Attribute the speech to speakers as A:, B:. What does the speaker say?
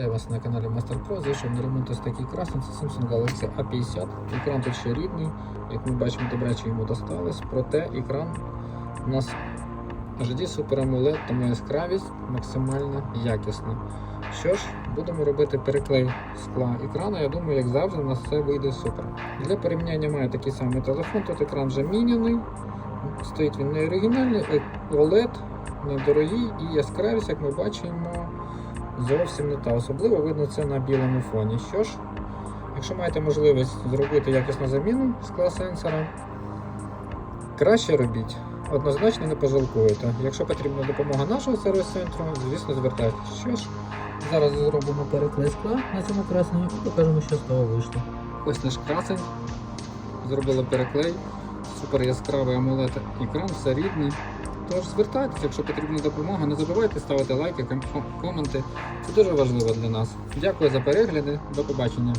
A: Я вас на каналі Master Pro. Зайшов на ремонт ось такий красний. Це Samsung Galaxy A50. Екран тут ще рідний. Як ми бачимо, добряче йому досталось. Проте екран у нас HD Super AMOLED, тому яскравість максимально якісна. Що ж, будемо робити переклей скла екрану. Я думаю, як завжди, у нас все вийде супер. Для порівняння маю такий самий телефон. Тут екран вже міняний. Стоїть він не оригінальний, е, OLED, недорогий і яскравість, як ми бачимо, зовсім не та. Особливо видно це на білому фоні. Що ж, якщо маєте можливість зробити якісну заміну скла сенсора, краще робіть. Однозначно не пожалкуєте. Якщо потрібна допомога нашого сервіс-центру, звісно, звертайтеся. Що ж, зараз зробимо переклей скла на цьому красному і покажемо, що з того вийшло. Ось наш красень. Зробили переклей. Супер яскравий AMOLED екран, все рідне. Тож звертайтеся, якщо потрібна допомога, не забувайте ставити лайки, коменти. Це дуже важливо для нас. Дякую за перегляди. До побачення.